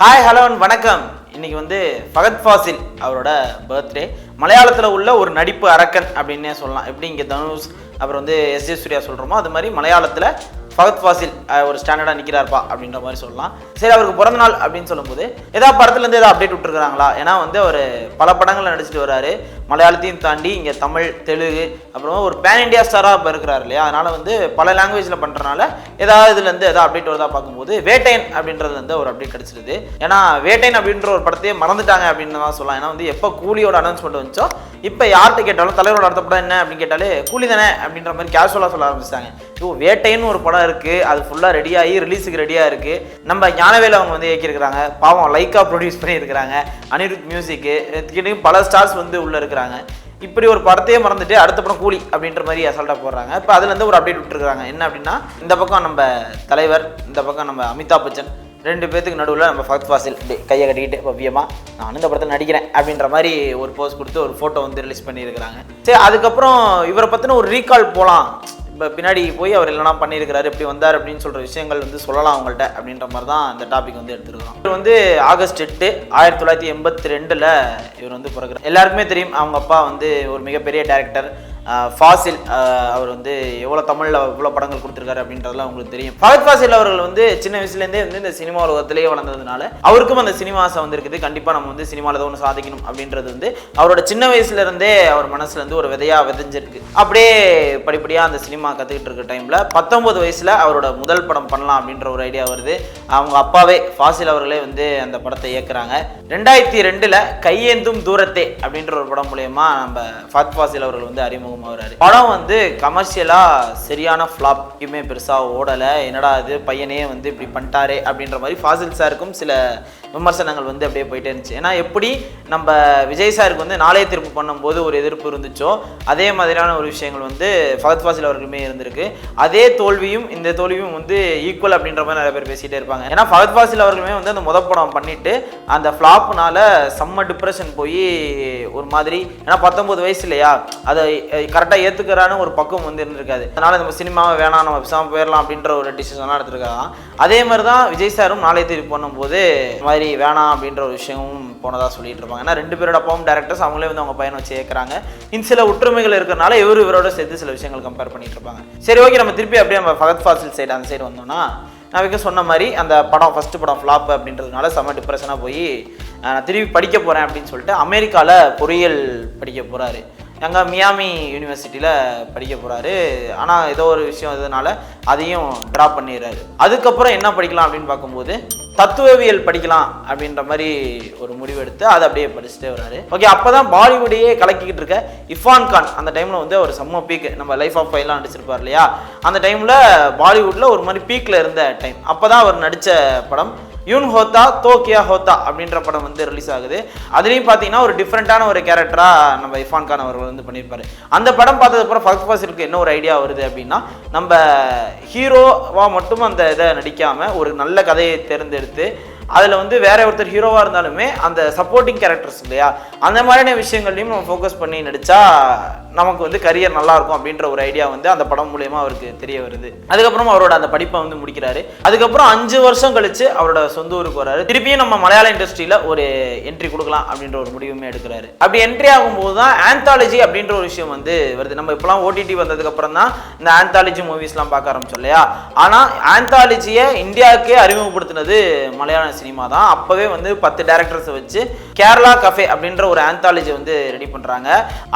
Hi hello வணக்கம். இன்னைக்கு வந்து ஃபகத் ஃபாசில் அவரோட பர்த்டே மலையாளத்தில் உள்ள ஒரு நடிப்பு அரக்கன் அப்படின்னே சொல்லலாம். எப்படி இங்கே தனுஷ் அப்புறம் வந்து எஸ் ஜே சூர்யா சொல்கிறோமோ அது மாதிரி மலையாளத்தில் ஃபகத் ஃபாசில் ஒரு ஸ்டாண்டர்டாக நிற்கிறார்ப்பா அப்படின்ற மாதிரி சொல்லலாம். சரி அவருக்கு பிறந்த நாள் அப்படின்னு சொல்லும்போது ஏதாவது படத்துலேருந்து ஏதாவது அப்டேட் விட்டுருக்காங்களா? ஏன்னா வந்து அவர் பல படங்களில் நடிச்சிட்டு வராரு. மலையாளத்தையும் தாண்டி இங்கே தமிழ் தெலுங்கு அப்புறம் ஒரு பேன் இண்டியா ஸ்டாராக இப்போ இருக்கிறார் இல்லையா? அதனால் வந்து பல லாங்குவேஜில் பண்ணுறனால ஏதாவது இதுலேருந்து ஏதாவது அப்டேட் வருதா பார்க்கும்போது வேட்டையன் அப்படின்றது வந்து ஒரு அப்டேட் கிடச்சிருது. ஏன்னா வேட்டையன் அப்படின்ற ஒரு படத்தையே மறந்துட்டாங்க அப்படின்னு தான் சொல்லலாம். ஏன்னா வந்து எப்போ கூலியோட அனௌன்ஸ்மெண்ட் வந்துச்சோ இப்போ யார்கிட்ட கேட்டாலும் தலைவரோட அடுத்த படம் என்ன அப்படின்னு கேட்டாலே கூலி தானே அப்படின்ற மாதிரி கேஷுவலாக சொல்ல ஆரம்பிச்சிட்டாங்க. ஸோ வேட்டைன்னு ஒரு படம் இருக்குது அது ஃபுல்லாக ரெடியாகி ரிலீஸுக்கு ரெடியாக இருக்குது நம்ம ஞானவேல அவங்க வந்து இயக்கியிருக்கிறாங்க. பாவம் லைக்காக ப்ரொடியூஸ் பண்ணியிருக்கிறாங்க. அனிருத் மியூசிக்கு கிட்டையும் பல ஸ்டார்ஸ் வந்து உள்ளே இருக்கிறாங்க. இப்படி ஒரு படத்தையே மறந்துட்டு அடுத்த படம் கூலி அப்படின்ற மாதிரி அசால்ட்டாக போடுறாங்க. இப்போ அதுலேருந்து ஒரு அப்டேட் விட்டுருக்காங்க என்ன அப்படின்னா இந்த பக்கம் நம்ம தலைவர் இந்த பக்கம் நம்ம அமிதாப் பச்சன் ரெண்டு பேத்துக்கு நடுவில் நம்ம ஃபகத் ஃபாசில் கையை கட்டிக்கிட்டு பவ்யமாக நான் இந்த படத்தில் நடிக்கிறேன் அப்படின்ற மாதிரி ஒரு போஸ் கொடுத்து ஒரு ஃபோட்டோ வந்து ரிலீஸ் பண்ணியிருக்கிறாங்க. சரி அதுக்கப்புறம் இவரை பற்றின ஒரு ரீகால் போகலாம் இப்போ பின்னாடி போய் அவர் இல்லைனா பண்ணியிருக்கிறாரு இப்படி வந்தார் அப்படின்னு சொல்கிற விஷயங்கள் வந்து சொல்லலாம் அவங்கள்ட்ட அப்படின்ற மாதிரி தான் இந்த டாபிக் வந்து எடுத்துருக்கோம் இவர் வந்து ஆகஸ்ட் எட்டு ஆயிரத்தி தொள்ளாயிரத்தி எண்பத்தி ரெண்டில் இவர் வந்து பிறகுறார் எல்லாருக்குமே தெரியும் அவங்க அப்பா வந்து ஒரு மிகப்பெரிய டேரக்டர் ஃபாசில் அவர் வந்து எவ்வளோ தமிழில் இவ்வளோ படங்கள் கொடுத்துருக்காரு அப்படின்றதெல்லாம் உங்களுக்கு தெரியும். ஃபகத் ஃபாசில் அவர்கள் வந்து சின்ன வயசுலேருந்தே வந்து இந்த சினிமா உலகத்திலேயே வளர்ந்ததுனால அவருக்கும் அந்த சினிமா ஆசை வந்திருக்குது. கண்டிப்பாக நம்ம வந்து சினிமாவில் தான் ஒன்று சாதிக்கணும் அப்படின்றது வந்து அவரோட சின்ன வயசுலேருந்தே அவர் மனசுலேருந்து ஒரு விதையாக விதைஞ்சிருக்கு. அப்படியே படிப்படியாக அந்த சினிமா கற்றுக்கிட்டு இருக்க டைமில் பத்தொம்பது வயசில் அவரோட முதல் படம் பண்ணலாம் அப்படின்ற ஒரு ஐடியா வருது. அவங்க அப்பாவே ஃபாசில் அவர்களே வந்து அந்த படத்தை இயக்குறாங்க. ரெண்டாயிரத்தி ரெண்டில் கையேந்தும் தூரத்தே அப்படின்ற ஒரு படம் மூலயமா நம்ம ஃபத் ஃபாசில் அவர்கள் வந்து அறிமுகம் அறிமுகமாகிறாரு படம் வந்து கமர்ஷியலாக சரியான ஃப்ளாப் பெருசாக ஓடலை. என்னடா இது பையனே வந்து இப்படி பண்ணிட்டாரே அப்படின்ற மாதிரி ஃபாசில் சாருக்கும் சில விமர்சனங்கள் வந்து அப்படியே போயிட்டே இருந்துச்சு. ஏன்னா எப்படி நம்ம விஜய் சாருக்கு வந்து நாளைய திருப்பு பண்ணும்போது ஒரு எதிர்ப்பு இருந்துச்சோ அதே மாதிரியான ஒரு விஷயங்கள் வந்து ஃபகத் ஃபாசில் அவர்களுமே இருந்திருக்கு. அதே தோல்வியும் இந்த தோல்வியும் வந்து ஈக்குவல் அப்படின்ற மாதிரி நிறைய பேர் பேசிகிட்டே இருப்பாங்க. ஏன்னா ஃபகத் ஃபாசில் அவர்களுமே வந்து அந்த முத படம் பண்ணிட்டு அந்த ஃப்ளாப்னால செம்ம டிப்ரெஷன் போய் ஒரு மாதிரி ஏன்னா பத்தொம்பது வயசு இல்லையா? அதை கரெக்டாக ஏற்றுக்கிறான்னு ஒரு பக்குவம் வந்து இருந்திருக்காது. அதனால் நம்ம சினிமாவை வேணாம் நம்ம பேசாமல் போயிடலாம் அப்படின்ற ஒரு டிசிஷன்லாம் எடுத்திருக்காங்க. அதே மாதிரி தான் விஜய் சாரும் நாளை திருப்பி பண்ணும்போது இந்த மாதிரி வேணாம் அப்படின்ற ஒரு விஷயமும் போனதாக சொல்லிட்டு இருப்பாங்க. ஏன்னா ரெண்டு பேரோட அப்பாவும் டேரக்டர்ஸ் அவங்களே வந்து அவங்க பையனை வச்சு ஏற்கிறாங்க இன்னும் சில ஒற்றுமைகள் இருக்கிறனால இவர் இவரோட சேர்த்து சில விஷயங்கள் கம்பேர் பண்ணிட்டு இருப்பாங்க. சரி ஓகே நம்ம திருப்பி அப்படியே நம்ம ஃபகத் ஃபாசில் சைடு அந்த சைடு வந்தோம்னா நான் வைக்க சொன்ன மாதிரி அந்த படம் ஃபஸ்ட்டு படம் ஃப்ளாப் அப்படின்றதுனால செம்ம டிப்ரெஷனாக போய் நான் திருப்பி படிக்க போகிறேன் அப்படின்னு சொல்லிட்டு அமெரிக்காவில் பொறியியல் படிக்க போகிறாரு அங்கே மியாமி யூனிவர்சிட்டியில் படிக்க போகிறாரு ஆனால் ஏதோ ஒரு விஷயம் இதனால அதையும் ட்ராப் பண்ணிடுறாரு. அதுக்கப்புறம் என்ன படிக்கலாம் அப்படின்னு பார்க்கும்போது தத்துவவியல் படிக்கலாம் அப்படின்ற மாதிரி ஒரு முடிவு எடுத்து அதை அப்படியே படிச்சுட்டே வராரு ஓகே அப்போ தான் பாலிவுட்டையே கலக்கிக்கிட்டு இருக்க இஃபான் கான். அந்த டைமில் வந்து அவர் செம்ம பீக் நம்ம லைஃப் ஆஃப் ஃபைலாம் நடிச்சிருப்பார் இல்லையா? அந்த டைமில் பாலிவுட்டில் ஒரு மாதிரி பீக்கில் இருந்த டைம் அப்போ தான் அவர் நடித்த படம் யூன் ஹோத்தா தோ கியா ஹோத்தா அப்படின்ற படம் வந்து ரிலீஸ் ஆகுது. அதுலேயும் பார்த்தீங்கன்னா ஒரு டிஃப்ரெண்ட்டான ஒரு கேரக்டராக நம்ம இஃபான் கான் அவர்கள் வந்து பண்ணியிருப்பாரு. அந்த படம் பார்த்ததுக்கப்புறம் ஃபர்ஸ்ட் ஃபாசிலுக்கு என்ன ஒரு ஐடியா வருது அப்படின்னா நம்ம ஹீரோவாக மட்டும் அந்த இதை நடிக்காமல் ஒரு நல்ல கதையை தேர்ந்தெடுத்து அதில் வந்து வேற ஒருத்தர் ஹீரோவாக இருந்தாலுமே அந்த சப்போர்ட்டிங் கேரக்டர்ஸ் இல்லையா? அந்த மாதிரியான விஷயங்கள்லையும் நம்ம ஃபோக்கஸ் பண்ணி நடித்தா நமக்கு வந்து கரியர் நல்லா இருக்கும் அப்படின்ற ஒரு ஐடியா வந்து அந்த படம் மூலயமா அவருக்கு தெரிய வருது. அதுக்கப்புறம் அவரோட அந்த படிப்பை வந்து முடிக்கிறாரு. அதுக்கப்புறம் அஞ்சு வருஷம் கழிச்சு அவரோட சொந்த ஊருக்கு வராரு திருப்பியும் நம்ம மலையாள இண்டஸ்ட்ரியில் ஒரு என்ட்ரி கொடுக்கலாம் அப்படின்ற ஒரு முடிவுமே எடுக்கிறாரு. அப்படி என்ட்ரி ஆகும்போது தான் ஆந்தாலஜி அப்படின்ற ஒரு விஷயம் வந்து வருது. நம்ம இப்பெல்லாம் ஓடிடி வந்ததுக்கு அப்புறம் தான் இந்த ஆந்தாலஜி மூவிஸ்லாம் பார்க்க ஆரம்பிச்சோம் இல்லையா? ஆனால் ஆந்தாலஜியை இந்தியாவுக்கே அறிமுகப்படுத்தினது மலையாள சினிமா தான். அப்போவே வந்து பத்து டேரக்டர்ஸை வச்சு கேரளா கஃபே அப்படின்ற ஒரு ஆந்தாலஜி வந்து ரெடி பண்ணுறாங்க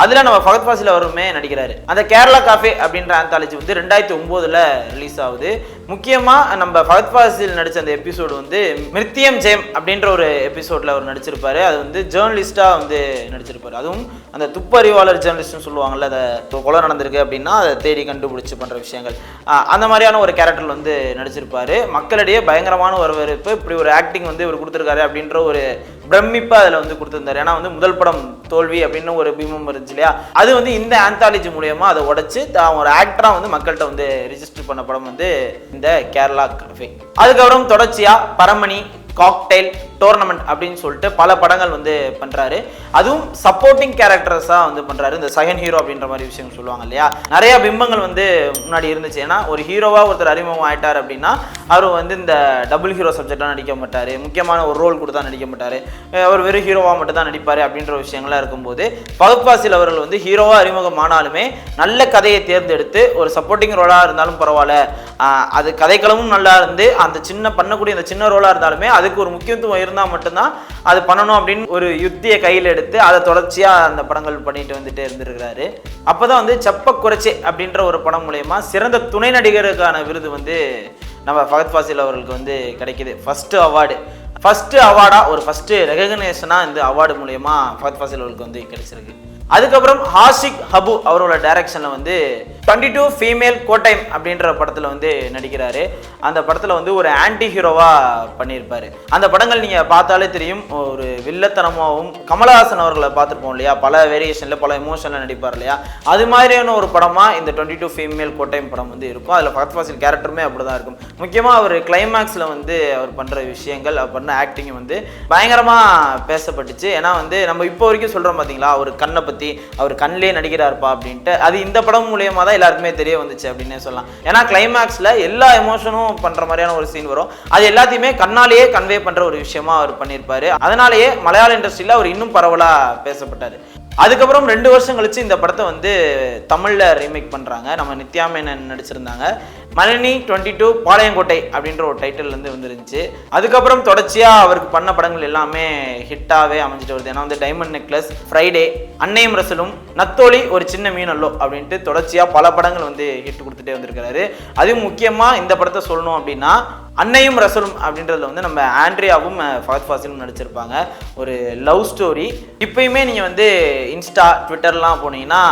அதில் நம்ம ஃபகத் ஃபாசில் வருமே நடிக்கிறாரு. அந்த கேரளா காஃபே அப்படின்ற ஆந்தாலஜி வந்து ரெண்டாயிரத்தி ஒம்போதில் ரிலீஸ் ஆகுது. முக்கியமாக நம்ம ஃபகத் ஃபாசில் நடித்த அந்த எபிசோடு வந்து மிருத்தியம் ஜெயம் அப்படின்ற ஒரு எபிசோடில் அவர் நடிச்சிருப்பாரு. அது வந்து ஜேர்னலிஸ்ட்டாக வந்து நடிச்சிருப்பார். அதுவும் அந்த துப்பறிவாளர் ஜேர்னலிஸ்ட்னு சொல்லுவாங்கல்ல அதை கொலை நடந்திருக்கு அப்படின்னா அதை தேடி கண்டுபிடிச்சி பண்ணுற விஷயங்கள். அந்த மாதிரியான ஒரு கேரக்டர் வந்து நடிச்சிருப்பாரு. மக்களிடையே பயங்கரமான ஒரு வரவேற்பு இப்படி ஒரு ஆக்டிங் வந்து இவர் கொடுத்துருக்காரு அப்படின்ற ஒரு பிரமிப்பை அதில் வந்து கொடுத்துருந்தாரு. ஏன்னா வந்து முதல் படம் தோல்வி அப்படின்னு ஒரு பீமம் இருந்துச்சு இல்லையா? அது வந்து இந்த ஆந்தாலஜி மூலயமா அதை உடைச்சு தான் ஒரு ஆக்டராக வந்து மக்கள்கிட்ட வந்து ரிஜிஸ்டர் பண்ண படம் வந்து இந்த கேரளா கஃபே. அதுக்கப்புறம் தொடர்ச்சியாக பரமணி காக்டெயில் டோர்னமெண்ட் அப்படின்னு சொல்லிட்டு பல படங்கள் வந்து பண்ணுறாரு அதுவும் சப்போர்ட்டிங் கேரக்டர்ஸாக வந்து பண்ணுறாரு இந்த செகண்ட் ஹீரோ அப்படின்ற மாதிரி விஷயம் சொல்லுவாங்க இல்லையா? நிறைய பிம்பங்கள் வந்து முன்னாடி இருந்துச்சு. ஏன்னா ஒரு ஹீரோவாக ஒருத்தர் அறிமுகம் ஆயிட்டார் அப்படின்னா அவர் வந்து இந்த டபுள் ஹீரோ சப்ஜெக்டாக நடிக்க மாட்டார். முக்கியமான ஒரு ரோல் கொடுத்தா நடிக்க மாட்டார். அவர் வெறும் ஹீரோவாக மட்டும் தான் நடிப்பாரு அப்படின்ற விஷயங்கள்லாம் இருக்கும்போது ஃபகத் அவர்கள் வந்து ஹீரோவாக அறிமுகம் ஆனாலுமே நல்ல கதையை தேர்ந்தெடுத்து ஒரு சப்போர்ட்டிங் ரோலாக இருந்தாலும் பரவாயில்ல. அது கதைக்களமும் நல்லா இருந்து அந்த சின்ன பண்ணக்கூடிய அந்த சின்ன ரோலாக இருந்தாலுமே அதுக்கு ஒரு முக்கியத்துவம் இருந்தால் மட்டும்தான் அது பண்ணணும் அப்படின்னு ஒரு யுத்தியை கையில் எடுத்து அதை தொடர்ச்சியாக அந்த படங்கள் பண்ணிட்டு வந்துட்டே இருந்திருக்கிறாரு. அப்பதான் வந்து செப்ப குறைச்சி அப்படின்ற ஒரு படம் மூலயமா சிறந்த துணை நடிகருக்கான விருது வந்து நம்ம ஃபகத் ஃபாசில் அவர்களுக்கு வந்து கிடைக்கிது. ஃபஸ்ட்டு அவார்டு ஃபஸ்ட்டு அவார்டாக ஒரு ஃபஸ்ட்டு ரெகக்னேஷனாக இந்த அவார்டு மூலயமா ஃபகத் ஃபாசில் அவர்களுக்கு வந்து கிடைச்சிருக்கு. அதுக்கப்புறம் ஹாஷிக் ஹபு அவரோட டைரக்ஷனில் வந்து டுவெண்ட்டி டூ ஃபீமேல் கோட்டைம் அப்படின்ற படத்தில் வந்து நடிக்கிறாரு. அந்த படத்தில் வந்து ஒரு ஆன்டி ஹீரோவாக பண்ணியிருப்பார். அந்த படங்கள் நீங்கள் பார்த்தாலே தெரியும். ஒரு வில்லத்தனமாகவும் கமலஹாசன் அவர்களை பார்த்துருப்போம் இல்லையா? பல வேரியேஷனில் பல எமோஷனில் நடிப்பார் இல்லையா? அது மாதிரியான ஒரு படமாக இந்த டுவெண்ட்டி டூ ஃபீமேல் கோட்டைம் படம் வந்து இருக்கும். அதில் ஃபகத் ஃபாசில் கேரக்டருமே அப்படிதான் இருக்கும். முக்கியமாக அவர் கிளைமேக்ஸில் வந்து அவர் பண்ணுற விஷயங்கள் அவர் பண்ண ஆக்டிங் வந்து பயங்கரமாக பேசப்பட்டுச்சு. ஏன்னா வந்து நம்ம இப்போ வரைக்கும் சொல்கிறோம் பார்த்தீங்களா அவர் கண்ணை பற்றி அவர் கண்ணிலே நடிக்கிறாருப்பா அப்படின்ட்டு. அது இந்த படம் மூலியமா தான் எல்லாருக்குமே தெரிய வந்துச்சு அப்படின்னே சொல்லலாம். ஏன்னா கிளைமேக்ஸ்ல எல்லா எமோஷனும் பண்ணுற மாதிரியான ஒரு சீன் வரும். அது எல்லாத்தையுமே கண்ணாலேயே கன்வே பண்ணுற ஒரு விஷயமா அவர் பண்ணியிருப்பாரு. அதனாலேயே மலையாள இண்டஸ்ட்ரியில அவர் இன்னும் பரவலாக பேசப்பட்டார். அதுக்கப்புறம் ரெண்டு வருஷம் கழிச்சு இந்த படத்தை வந்து தமிழ்ல ரீமேக் பண்றாங்க. நம்ம நித்யாமேனன் நடிச்சிருந்தாங்க. மலினி டுவெண்ட்டி டூ பாளையங்கோட்டை அப்படின்ற ஒரு டைட்டில் இருந்து வந்துருந்துச்சு. அதுக்கப்புறம் தொடர்ச்சியாக அவருக்கு பண்ண படங்கள் எல்லாமே ஹிட்டாகவே அமைஞ்சிட்டு வருது. ஏன்னா வந்து டைமண்ட் நெக்லஸ் ஃப்ரைடே அன்னையும் ரசலும் நத்தோலி ஒரு சின்ன மீனல்லோ அப்படின்ட்டு தொடர்ச்சியாக பல படங்கள் வந்து ஹிட் கொடுத்துட்டே வந்திருக்கிறாரு. அதுவும் முக்கியமாக இந்த படத்தை சொல்லணும் அப்படின்னா அன்னையும் ரசலும் அப்படின்றதுல வந்து நம்ம ஆண்ட்ரியாவும் அஹ், ஃபாசிலும் நடிச்சிருப்பாங்க. ஒரு லவ் ஸ்டோரி. இப்பயுமே நீங்கள் வந்து இன்ஸ்டா ட்விட்டர்லாம் போனீங்கன்னா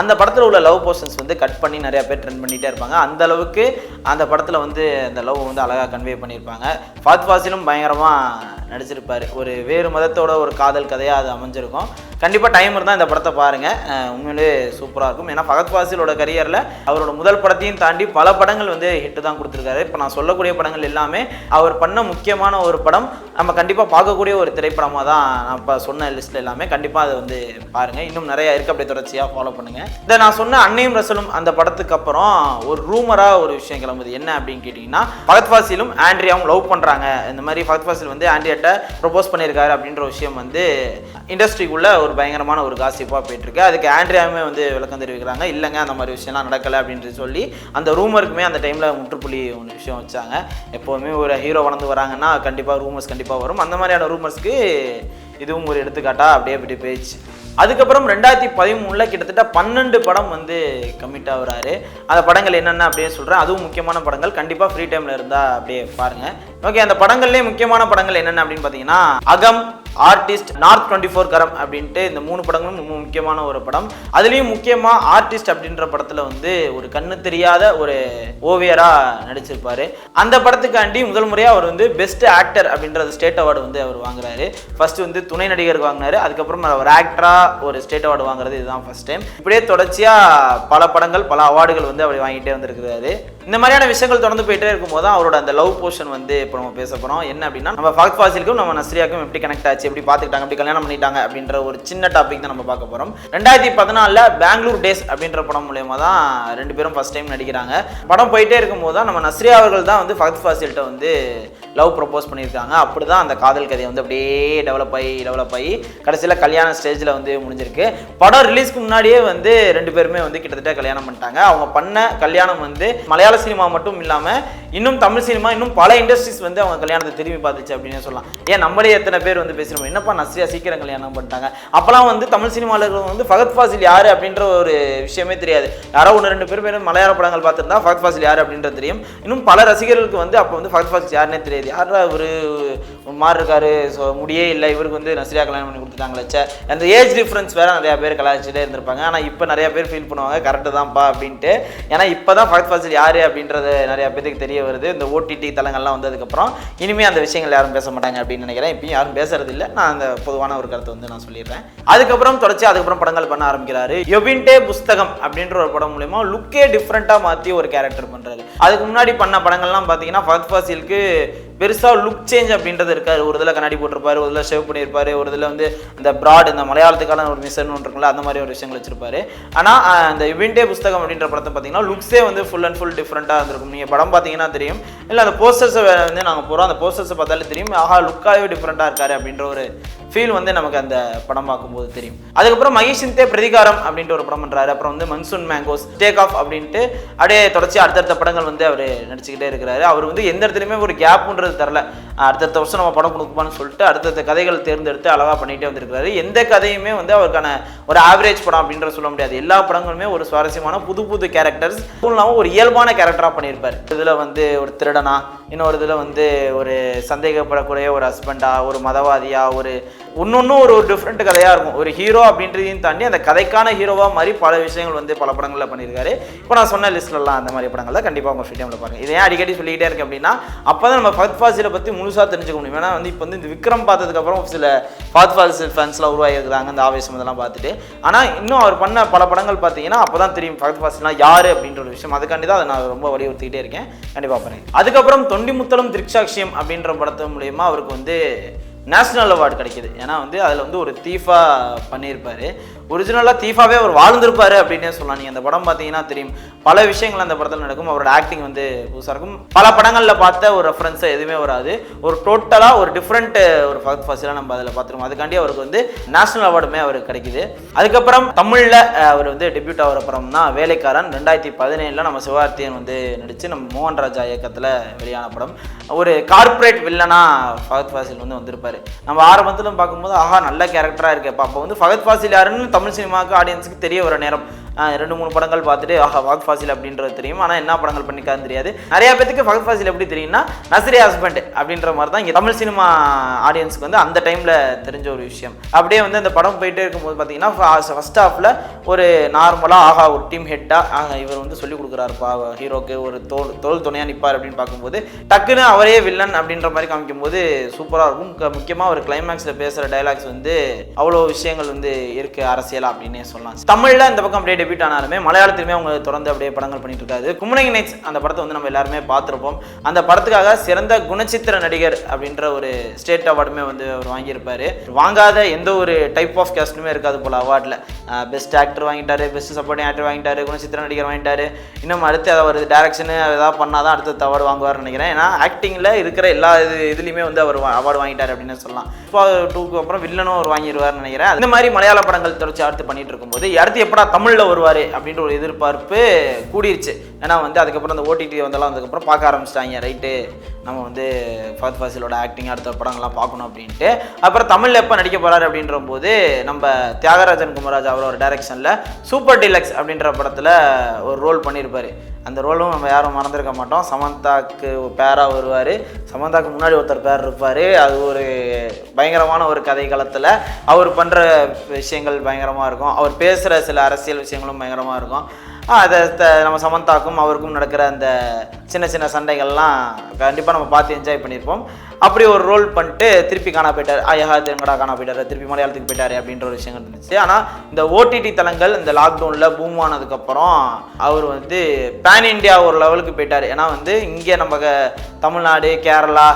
அந்த படத்தில் உள்ள லவ் போர்ஷன்ஸ் வந்து கட் பண்ணி நிறைய பேர் ட்ரெண்ட் பண்ணிகிட்டே இருப்பாங்க. அந்த அளவுக்கு அந்த படத்தில் வந்து அந்த லவ் வந்து அழகாக கன்வே பண்ணியிருப்பாங்க. ஃபாத் ஃபாசிலும் பயங்கரமாக நடிச்சிருப்பார். ஒரு வேறு மதத்தோட ஒரு காதல் கதையாக அது அமைஞ்சிருக்கும். கண்டிப்பாக டைம் இருந்தால் இந்த படத்தை பாருங்கள் உண்மையிலே சூப்பராக இருக்கும். ஏன்னா ஃபகத் ஃபாசிலோட கரியரில் அவரோட முதல் படத்தையும் தாண்டி பல படங்கள் வந்து ஹிட்டு தான் கொடுத்துருக்காரு. இப்போ நான் சொல்லக்கூடிய படங்கள் எல்லாமே அவர் பண்ண முக்கியமான ஒரு படம். நம்ம கண்டிப்பாக பார்க்கக்கூடிய ஒரு திரைப்படமாக தான் நான் இப்போ சொன்ன லிஸ்ட்டில் எல்லாமே கண்டிப்பாக அதை வந்து பாருங்கள் இன்னும் நிறையா இருக்குது அப்படியே தொடர்ச்சியாக ஃபாலோ பண்ணுங்கள் இதை நான் சொன்ன அன்னையும் ரசலும் அந்த படத்துக்கு அப்புறம் ஒரு ரூமராக ஒரு விஷயம் கிளம்புது. என்ன அப்படின்னு கேட்டிங்கன்னா பகத் ஃபாசிலும் ஆண்ட்ரியாவும் லவ் பண்ணுறாங்க இந்த மாதிரி பகத் ஃபாசில் வந்து ஆண்ட்ரியாட்ட ப்ரொபோஸ் பண்ணியிருக்காரு அப்படின்ற விஷயம் வந்து இண்டஸ்ட்ரிக்குள்ள ஒரு பயங்கரமான ஒரு காசிப்பாக போயிட்டுருக்கு. அதுக்கு ஆண்ட்ரியாவுமே வந்து விளக்கம் தெரிவிக்கிறாங்க. இல்லைங்க அந்த மாதிரி விஷயம்லாம் நடக்கலை அப்படின்ட்டு சொல்லி அந்த ரூமருக்குமே அந்த டைமில் முற்றுப்புள்ளி ஒன்று விஷயம் வச்சாங்க. எப்போவுமே ஒரு ஹீரோ வளர்ந்து வராங்கன்னா கண்டிப்பாக ரூமர்ஸ் கண்டிப்பாக வரும். அந்த மாதிரியான ரூமர்ஸ்க்கு இதுவும் ஒரு எடுத்துக்காட்டா அப்படியே அப்படி போயிடுச்சு. அதுக்கப்புறம் ரெண்டாயிரத்தி பதிமூணில் கிட்டத்தட்ட பன்னெண்டு படம் வந்து கமிட் ஆகுறாரு. அந்த படங்கள் என்னென்ன அப்படியே சொல்கிறேன் அதுவும் முக்கியமான படங்கள். கண்டிப்பாக ஃப்ரீ டைமில் இருந்தால் அப்படியே பாருங்கள் ஓகே அந்த படங்கள்லேயே முக்கியமான படங்கள் என்னென்ன அப்படின்னு பார்த்தீங்கன்னா அகம் ஆர்டிஸ்ட் நார்த் டுவெண்ட்டி ஃபோர் கரம் அப்படின்ட்டு இந்த மூணு படங்களும் ரொம்ப முக்கியமான ஒரு படம். அதுலேயும் முக்கியமாக ஆர்டிஸ்ட் அப்படின்ற படத்தில் வந்து ஒரு கண்ணு தெரியாத ஒரு ஓவியராக நடிச்சிருப்பார். அந்த படத்துக்காண்டி முதல் முறையாக அவர் வந்து பெஸ்ட் ஆக்டர் அப்படின்றது ஸ்டேட் அவார்டு வந்து அவர் வாங்குறாரு. ஃபர்ஸ்ட் வந்து துணை நடிகருக்கு வாங்கினாரு. அதுக்கப்புறம் அவர் ஆக்டராக ஒரு ஸ்டேட் அவார்டு வாங்குறது இதுதான் ஃபர்ஸ்ட் டைம் இப்படியே தொடர்ச்சியாக பல படங்கள் பல அவார்டுகள் வந்து அவர் வாங்கிட்டே வந்திருக்கிறாரு. இந்த மாதிரியான விஷயங்கள் தொடர்ந்து போயிட்டே இருக்கும்போது அவரோட அந்த லவ் போர்ஷன் வந்து இப்போ நம்ம பேச போகிறோம் என்ன அப்படின்னா நம்ம ஃபகத் ஃபாசிலுக்கும் நம்ம நஸ்ரியாக்கும் எப்படி கனெக்ட் ஆச்சு எப்படி பார்த்துக்கிட்டாங்க எப்படி கல்யாணம் பண்ணிட்டாங்க அப்படின்ற ஒரு சின்ன டாபிக் தான் நம்ம பார்க்க போகிறோம் ரெண்டாயிரத்தி பதினாலில் பெங்களூர் டேஸ் அப்படின்ற படம் மூலயமா தான் ரெண்டு பேரும் ஃபஸ்ட் டைம் நடிக்கிறாங்க. படம் போயிட்டே இருக்கும்போது தான் நம்ம நஸ்ரியா அவர்கள் தான் வந்து ஃபகத் ஃபாசில்கிட்ட வந்து லவ் ப்ரப்போஸ் பண்ணியிருக்காங்க. அப்படி தான் அந்த காதல் கதையை வந்து அப்படியே டெவலப் ஆகி டெவலப் ஆகி கடைசியில் கல்யாண ஸ்டேஜில் வந்து முடிஞ்சிருக்கு. படம் ரிலீஸ்க்கு முன்னாடியே வந்து ரெண்டு பேருமே வந்து கிட்டத்தட்ட கல்யாணம் பண்ணிட்டாங்க. அவங்க பண்ண கல்யாணம் வந்து மலையாள சினிமா மட்டும் இல்லாமல் இன்னும் தமிழ் சினிமா இன்னும் பல இண்டஸ்ட்ரீஸ் வந்து அவங்க கல்யாணத்தை திரும்பி பார்த்துச்சு அப்படின்னு சொல்லலாம். ஏன் நம்மளே எத்தனை பேர் வந்து பேசுகிறோம் என்னப்பா நஸ்ரியா சீக்கிரம் கல்யாணம் பண்ணிட்டாங்க? அப்போலாம் வந்து தமிழ் சினிமாவில் இருக்கிறவங்க வந்து ஃபகத் ஃபாசில் யார் அப்படின்ற ஒரு விஷயமே தெரியாது. யாரோ ஒன்று ரெண்டு பேர் பேர் மலையாள படங்கள் பார்த்துருந்தா ஃபகத் ஃபாசில் யார் அப்படின்றது தெரியும். இன்னும் பல ரசிகர்களுக்கு வந்து அப்போ வந்து ஃபகத் ஃபாசில் யாருன்னே தெரியாது. யாரா இவர்? ஒரு இருக்காரு. ஸோ முடியே இல்லை. இவருக்கு வந்து நஸ்ரியா கல்யாணம் பண்ணி கொடுத்துட்டாங்களே அந்த ஏஜ் டிஃப்ரென்ஸ் வேற நிறையா பேர் கலாய்ச்சிட்டே இருந்திருப்பாங்க. ஆனால் இப்போ நிறையா பேர் ஃபீல் பண்ணுவாங்க. கரெக்டு தான்ப்பா அப்படின்ட்டு. ஏன்னா இப்போ தான் ஃபர்ஸ்ட் ஃபர்ஸ்ட் யார் அப்படின்றது நிறையா பேருக்கு தெரிய வருது. இந்த ஓடிடி தளங்கள்லாம் வந்ததுக்கப்புறம். இனிமேல் அந்த விஷயங்கள் யாரும் பேச மாட்டாங்க அப்படின்னு நினைக்கிறேன். இப்பயும் யாரும் பேசுறது இல்லை. நான் அந்த பொதுவான ஒரு கருத்தை வந்து நான் சொல்லிடுறேன். அதுக்கப்புறம் தொடர்ச்சி அதுக்கப்புறம் படங்கள் பண்ண ஆரம்பிக்கிறாரு. யொபின்டே புஸ்தகம் அப்படின்ற ஒரு படம் மூலயமா லுக்கே டிஃப்ரெண்ட்டாக மாற்றி ஒரு கேரக்டர் பண்ணுறாரு அதுக்கு முன்னாடி பண்ண படங்கள்லாம் பார்த்தீங்கன்னா ஃபர்ஸ்ட் ஃபாசிலுக்கு பெருசாக லுக் சேஞ்ச் அப்படின்றது இருக்காது. ஒரு இதில் கண்ணாடி போட்டிருப்பாரு ஒரு இதில் ஷேவ் பண்ணியிருப்பாரு ஒரு இதில் வந்து இந்த ப்ராட் இந்த மலையாளத்துக்கான ஒரு மிஷன் ஒன்று இருக்குல்ல அந்த மாதிரி ஒரு விஷயங்கள் வச்சிருப்பாரு. ஆனால் அந்த இவிண்டே புஸ்தகம் அப்படின்ற படத்தை பார்த்தீங்கன்னா லுக்ஸே வந்து ஃபுல் அண்ட் ஃபுல் டிஃப்ரெண்ட்டாக இருந்திருக்கும். நீங்கள் படம் பார்த்தீங்கன்னா தெரியும். இல்லை அந்த போஸ்டர்ஸை வந்து நாங்கள் போகிறோம் அந்த போஸ்டர்ஸை பார்த்தாலே தெரியும். ஆஹா லுக்காகவே டிஃப்ரெண்ட்டாக இருக்காரு அப்படின்ற ஒரு ஃபீல் வந்து நமக்கு அந்த படம் பார்க்கும்போது தெரியும். அதுக்கப்புறம் மகேஷிந்தே பிரதிகாரம் அப்படின்ட்டு ஒரு படம் பண்ணுறாரு அப்புறம் வந்து மன்சூன் மேங்கோஸ் டேக் ஆஃப் அப்படின்ட்டு அப்படியே தொடர்ச்சி அடுத்தடுத்த படங்கள் வந்து அவர் நடிச்சுக்கிட்டே இருக்கிறாரு. அவர் வந்து எந்த இடத்துலையுமே ஒரு கேப்புன்றது தரல. அடுத்தடுத்த வருஷம் நம்ம படம் கொடுக்குமான்னு சொல்லிட்டு அடுத்தடுத்த கதைகள் தேர்ந்தெடுத்து அழகாக பண்ணிகிட்டே வந்திருக்கிறாரு. எந்த கதையுமே வந்து அவருக்கான ஒரு ஆவரேஜ் படம் அப்படின்ற சொல்ல முடியாது. எல்லா படங்களுமே ஒரு சுவாரஸ்யமான புது புது கேரக்டர்ஸ் இல்லாமல் ஒரு இயல்பான கேரக்டராக பண்ணியிருப்பார். இதில் வந்து ஒரு திருடனா இன்னொரு இதில் வந்து ஒரு சந்தேகப்படக்கூடிய ஒரு ஹஸ்பண்டா ஒரு மதவாதியா ஒரு ஒன்று ஒரு ஒரு டிஃப்ரெண்ட் கதையாக இருக்கும். ஒரு ஹீரோ அப்படின்றதையும் தாண்டி அந்த கதைக்கான ஹீரோவாக மாதிரி பல விஷயங்கள் வந்து பல படங்களில் பண்ணியிருக்காரு. இப்போ நான் சொன்ன லிஸ்ட்லலாம் அந்த மாதிரி படங்களில் கண்டிப்பாக உங்கள் ஃப்ரீ டைமில் பாருங்கள் இதை ஏன் அடிக்கடி சொல்லிக்கிட்டே இருக்கேன் அப்படின்னா அப்போ தான் நம்ம ஃபத் ஃபாசிலை பற்றி முழுசாக தெரிஞ்சுக்க முடியும். ஏன்னா வந்து இப்போ வந்து இந்த விக்ரம் பார்த்ததுக்கப்புறம் சில ஃபாத் ஃபால்ஸ் ஃபேன்ஸ்லாம் உருவாகிருக்கிறாங்க அந்த ஆவேசம் இதெல்லாம் பார்த்துட்டு. ஆனால் இன்னும் அவர் பண்ண பல படங்கள் பார்த்தீங்கன்னா அப்போ தான் தெரியும் ஃபாத் ஃபாசில்னால் யார் அப்படின்ற ஒரு விஷயம். அதுக்காண்டி தான் அதை நான் ரொம்ப வலியுறுத்திக்கிட்டே இருக்கேன். கண்டிப்பாக பாருங்க அதுக்கப்புறம் தொண்டிமுத்தலும் திருக்ஷாட்சியம் அப்படின்ற படத்து மூலயமா அவருக்கு வந்து நேஷ்னல் அவார்டு கிடைக்கிது. ஏன்னா வந்து அதில் வந்து ஒரு தீஃபாக பண்ணியிருப்பார். ஒரிஜினலாக தீஃபாவே அவர் வாழ்ந்திருப்பார் அப்படின்னே சொல்லலாம். நீங்கள் அந்த படம் பார்த்தீங்கன்னா தெரியும். பல விஷயங்கள் அந்த படத்தில் நடக்கும். அவரோட ஆக்டிங் வந்து புதுசாக இருக்கும். பல படங்களில் பார்த்த ஒரு ரெஃபரன்ஸை எதுவுமே வராது. ஒரு டோட்டலாக ஒரு டிஃப்ரெண்ட் ஒரு ஃபர்ஸ்ட் ஃபர்ஸ்ட்லாம் நம்ம அதில் பார்த்துருவோம். அதுக்காண்டி அவருக்கு வந்து நேஷனல் அவார்டுமே அவருக்கு கிடைக்குது. அதுக்கப்புறம் தமிழில் அவர் வந்து டெபியூட் ஆகிற படம் தான் வேலைக்காரன். ரெண்டாயிரத்தி பதினேழில் நம்ம சிவகார்த்தியன் வந்து நடித்து நம்ம மோகன் ராஜா இயக்கத்தில் வெளியான படம். ஒரு கார்ப்பரேட் வில்லனா ஃபகத் ஃபாசில் வந்து வந்திருப்பாரு. நம்ம ஆரம்பத்திலும் பார்க்கும்போது ஆஹா நல்ல கேரக்டராக இருக்கேன் அப்போ வந்து ஃபகத் ஃபாசில் யாருன்னு தமிழ் சினிமாவுக்கு ஆடியன்ஸுக்கு தெரிய வர நேரம். ரெண்டு மூணு படங்கள் பார்த்துட்டு ஆஹா வாக் ஃபாசில் அப்படின்றது தெரியும். ஆனால் என்ன படங்கள் பண்ணிக்காதுன்னு தெரியாது. நிறைய பேத்துக்கு ஃபகத் ஃபாசில் எப்படி தெரியும்னா நசிரி ஹஸ்பண்ட் அப்படின்ற மாதிரி தான் இங்கே தமிழ் சினிமா ஆடியன்ஸ்க்கு வந்து அந்த டைமில் தெரிஞ்ச ஒரு விஷயம். அப்படியே வந்து அந்த படம் போயிட்டே இருக்கும்போது பார்த்தீங்கன்னா ஃபர்ஸ்ட் ஹாஃபில் ஒரு நார்மலாக ஆஹா ஒரு டீம் ஹெட்டாக இவர் வந்து சொல்லி கொடுக்குறாருப்பா ஹீரோக்கு ஒரு தோல் தோல் துணையாக நிற்பார் அப்படின்னு பார்க்கும்போது டக்குன்னு அவரே வில்லன் அப்படின்ற மாதிரி காமிக்கும்போது சூப்பராக இருக்கும். முக்கியமாக ஒரு கிளைமேக்ஸில் பேசுகிற டைலாக்ஸ் வந்து அவ்வளோ விஷயங்கள் வந்து இருக்கு. அரசியலா அப்படின்னே சொல்லலாம். தமிழில் இந்த பக்கம் அப்படியே டெபியூட் ஆனாலுமே மலையாளத்திலுமே அவங்க தொடர்ந்து அப்படியே படங்கள் பண்ணிட்டு இருக்காரு. குமுனை நைட்ஸ் அந்த படத்தை வந்து நம்ம எல்லாருமே பார்த்துருப்போம். அந்த படத்துக்காக சிறந்த குணச்சித்திர நடிகர் அப்படின்ற ஒரு ஸ்டேட் அவார்டுமே வந்து அவர் வாங்கியிருப்பாரு. வாங்காத எந்த ஒரு டைப் ஆஃப் கேஸ்ட்டுமே இருக்காது போல அவார்டில் பெஸ்ட் ஆக்டர் வாங்கிட்டாரு பெஸ்ட் சப்போர்ட்டிங் ஆக்டர் வாங்கிட்டாரு குணச்சித்திர நடிகர் வாங்கிட்டாரு. இன்னும் அடுத்து அவர் டேரக்ஷனு ஏதாவது பண்ணாதான் அடுத்த அவார்டு வாங்குவார்னு நினைக்கிறேன். ஏன்னா ஆக்டிங்கில் இருக்கிற எல்லா இது இதுலேயுமே வந்து அவர் அவார்டு வாங்கிட்டார் அப்படின்னு சொல்லலாம். இப்போ டூக்கு அப்புறம் வில்லனும் அவர் வாங்கிடுவார்னு நினைக்கிறேன். இந்த மாதிரி மலையாள படங்கள் தொடர்ச்சி அடுத்து பண்ணிட்டு இருக்கும்போது அடுத்து எப்படா தமிழில் வருவார்? அப்படின்ற ஒரு எதிர்பார்ப்பு கூடிருச்சு. ஏன்னா வந்து அதுக்கப்புறம் அந்த ஓடிடி வந்தெல்லாம் அதுக்கப்புறம் பார்க்க ஆரம்பிச்சிட்டாங்க. ரைட்டு நம்ம வந்து ஃபாத் ஃபாசிலோட ஆக்டிங் அடுத்த படங்கள்லாம் பார்க்கணும் அப்படின்ட்டு. அப்புறம் தமிழில் எப்போ நடிக்க போகிறாரு அப்படின்ற போது நம்ம தியாகராஜன் குமராஜா அவரோட டைரக்ஷனில் சூப்பர் டீலக்ஸ் அப்படின்ற படத்தில் ஒரு ரோல் பண்ணியிருப்பார் அந்த ரோலும் நம்ம யாரும் மறந்துருக்க மாட்டோம். சமந்தாக்கு பேராக வருவார். சமந்தாக்கு முன்னாடி ஒருத்தர் பேர் இருப்பார். அது ஒரு பயங்கரமான ஒரு கதை காலத்தில் அவர் பண்ணுற விஷயங்கள் பயங்கரமாக இருக்கும். அவர் பேசுகிற சில அரசியல் விஷயங்களும் பயங்கரமாக இருக்கும். அதை த- நம்ம சமந்தாக்கும் அவருக்கும் நடக்கிற அந்த சின்ன சின்ன சண்டைகள்லாம் கண்டிப்பாக நம்ம பார்த்து என்ஜாய் பண்ணியிருப்போம் அப்படி ஒரு ரோல் பண்ணிட்டு திருப்பி காணா போயிட்டார். ஐயா எங்கடா காணா போயிட்டாரு? திருப்பி மலையாளத்துக்கு போயிட்டாரு அப்படின்ற ஒரு விஷயங்கள் இருந்துச்சு. ஆனால் இந்த ஓடிடி தளங்கள் இந்த லாக்டவுனில் பூம் ஆனதுக்கப்புறம் அவர் வந்து பேன் இந்தியா ஒரு லெவலுக்கு போயிட்டார். ஏன்னா வந்து இங்கே நம்ம தமிழ்நாடு கேரளா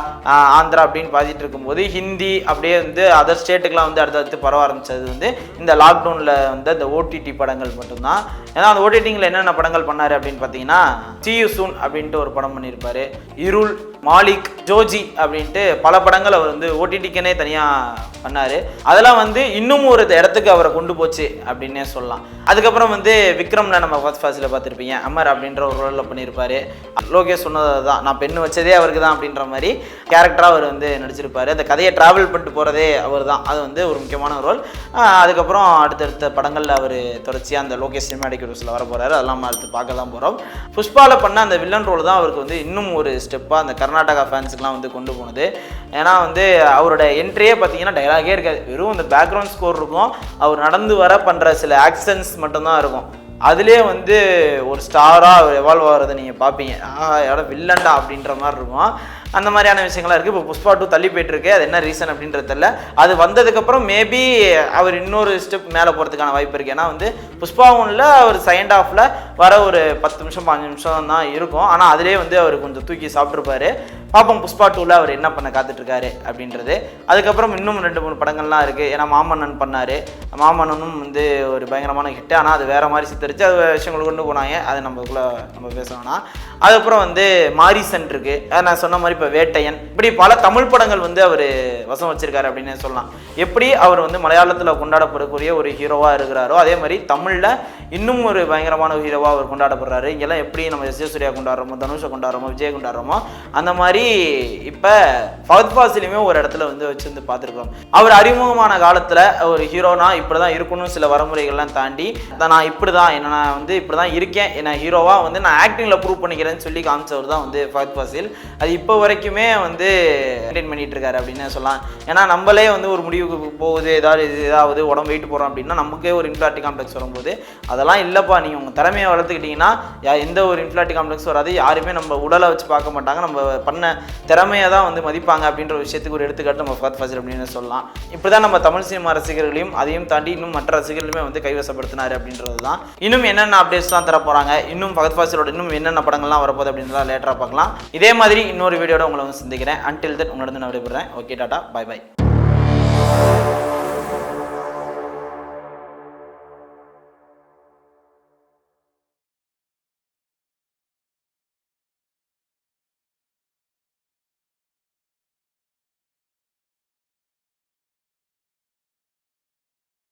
ஆந்திரா அப்படின்னு பார்த்துட்டு இருக்கும்போது ஹிந்தி அப்படியே வந்து அதர் ஸ்டேட்டுக்கெலாம் வந்து அடுத்தடுத்து பரவ ஆரம்பிச்சது வந்து இந்த லாக்டவுனில் வந்து அந்த ஓடிடி படங்கள் மட்டும்தான். ஏன்னா அந்த ஓடிடிங்கில் என்னென்ன படங்கள் பண்ணார் அப்படின்னு பார்த்தீங்கன்னா சியூ சூன் அப்படின்ட்டு ஒரு படம் பண்ணியிருப்பார் இருள் மாலிக் ஜோஜி அப்படின்ட்டு பல படங்கள் அவர் வந்து ஓடிடிக்குன்னே தனியாக பண்ணார். அதெல்லாம் வந்து இன்னும் ஒரு இடத்துக்கு அவரை கொண்டு போச்சு அப்படின்னே சொல்லலாம். அதுக்கப்புறம் வந்து விக்ரம்ல நம்ம ஃபர்ஸ்ட் ஃபாஸ்டில் பார்த்துருப்பீங்க. அமர் அப்படின்ற ஒரு ரோலில் பண்ணியிருப்பார். லோகேஷ் சொன்னது தான் நான் பெண்ணு வச்சதே அவருக்கு தான் அப்படின்ற மாதிரி கேரக்டராக அவர் வந்து நடிச்சிருப்பார். அந்த கதையை ட்ராவல் பண்ணிட்டு போகிறதே அவர் தான் அது வந்து ஒரு முக்கியமான ரோல் அதுக்கப்புறம் அடுத்தடுத்த படங்களில் அவர் தொடர்ச்சியாக அந்த லோகேஷ் சினிமாடிக் யூஸில் வர போகிறாரு அதெல்லாம் நம்ம அடுத்து பார்க்க தான் போகிறோம் புஷ்பாவில் பண்ண அந்த வில்லன் ரோல் தான் அவருக்கு வந்து இன்னும் ஒரு ஸ்டெப்பாக அந்த கர்நாடகா ஃபேன்ஸுக்குலாம் வந்து கொண்டு போனது. ஏன்னா வந்து அவரோட என்ட்ரியே பார்த்தீங்கன்னா டைலாகே இருக்காது. வெறும் அந்த பேக்ரவுண்ட் ஸ்கோர் இருக்கும். அவர் நடந்து வர பண்ணுற சில ஆக்ஷன்ஸ் மட்டும்தான் இருக்கும். அதுலேயே வந்து ஒரு ஸ்டாராக எவால்வ் ஆகிறத நீங்கள் பார்ப்பீங்க. யாரோ வில்லண்டா அப்படின்ற மாதிரி இருக்கும். அந்த மாதிரியான விஷயங்கள்லாம் இருக்குது இப்போ புஷ்பா டூ தள்ளி போயிட்டுருக்கு. அது என்ன ரீசன் அப்படின்றதில்ல அது வந்ததுக்கப்புறம் மேபி அவர் இன்னொரு ஸ்டெப் மேலே போகிறதுக்கான வாய்ப்பு இருக்குது ஏன்னா வந்து புஷ்பா ஒன்றில் அவர் செகண்ட் ஆஃபில் வர ஒரு பத்து நிமிஷம் பாஞ்சு நிமிஷம் தான் இருக்கும். ஆனால் அதிலே வந்து அவர் கொஞ்சம் தூக்கி சாப்பிட்ருப்பாரு பாப்போம் புஷ்பா டூவில் அவர் என்ன பண்ண காத்துட்ருக்காரு அப்படின்றது. அதுக்கப்புறம் இன்னும் ரெண்டு மூணு படங்கள்லாம் இருக்குது ஏன்னா மாமன்னன் பண்ணார். மாமன்னனும் வந்து ஒரு பயங்கரமான ஹிட் ஆனால் அது வேறு மாதிரி சித்தரிச்சு அது விஷயங்கள் கொண்டு போனாங்க. அது நம்மக்குள்ளே நம்ம பேசணும்னா அதுக்கப்புறம் வந்து மாரிசன் இருக்குது நான் சொன்ன மாதிரி இப்போ வேட்டையன். இப்படி பல தமிழ் படங்கள் வந்து அவர் வசம் வச்சிருக்காரு அப்படின்னு சொல்லலாம். எப்படி அவர் வந்து மலையாளத்தில் கொண்டாடப்படக்கூடிய ஒரு ஹீரோவாக இருக்கிறாரோ அதே மாதிரி தமிழில் இன்னும் ஒரு பயங்கரமான ஹீரோவாக அவர் கொண்டாடப்படுறாரு. இங்கெல்லாம் எப்படி நம்ம எஸ் சூர்யா கொண்டாடுறோமோ தனுஷை கொண்டாடுறோமோ விஜய் கொண்டாடுறோமோ அந்த மாதிரி இப்போ ஃபகத் ஃபாசிலையுமே ஒரு இடத்துல வந்து வச்சுருந்து பார்த்துருக்கோம். அவர் அறிமுகமான காலத்தில் ஒரு ஹீரோனா இப்படி தான் இருக்கணும் சில வரமுறைகள்லாம் தாண்டி நான் இப்படி தான் என்ன நான் வந்து இப்படி தான் இருக்கேன் என்ன ஹீரோவாக வந்து நான் ஆக்டிங்கில் ப்ரூவ் பண்ணிக்கிறேன்னு சொல்லி காமிச்சவர் தான் வந்து ஃபகத் ஃபாசில். அது இப்போ வரைக்குமே வந்து மெயின்டைன் பண்ணிட்டு இருக்காரு அப்படின்னு சொல்லலாம். ஏன்னா நம்மளே வந்து ஒரு முடிவுக்கு போகுது ஏதாவது இது ஏதாவது உடம்பு வெயிட் போகிறோம் அப்படின்னா நமக்கே ஒரு இன்ஃபிளாட்டி காம்ப்ளெக்ஸ் வரும்போது அதெல்லாம் இல்லைப்பா நீங்கள் உங்கள் திறமையை வளர்த்துக்கிட்டிங்கன்னா எந்த ஒரு இன்ஃபிளாட்டி காம்ப்ளெக்ஸ் வராது யாருமே நம்ம உடலை வச்சு பார்க்க மாட்டாங்க நம்ம பண்ண திறமையை தான் வந்து மதிப்பாங்க அப்படின்ற ஒரு விஷயத்துக்கு ஒரு எடுத்துக்காட்டு நம்ம ஃபகத் ஃபாசில் அப்படின்னு சொல்லலாம். இப்படி தான் நம்ம தமிழ் சினிமா ரசிகர்களையும் அதையும் தாண்டி இன்னும் மற்ற ரசிகர்களுமே வந்து கைவசப்படுத்தினார் அப்படின்றது தான். இன்னும் என்னென்ன அப்டேட்ஸ் தான் தர போகிறாங்க இன்னும் ஃபகத் ஃபாசிலோட இன்னும் என்னென்ன படங்கள்லாம் வரப்போகுது அப்படின்றத லேட்டராக பார்க்கலாம். இதே மாதிரி இன்னொரு வீடியோட உங்களை வந்து சந்திக்கிறேன். அன்டில் தட் உங்களிடம் நான் விடைபெறேன். Okay tata bye bye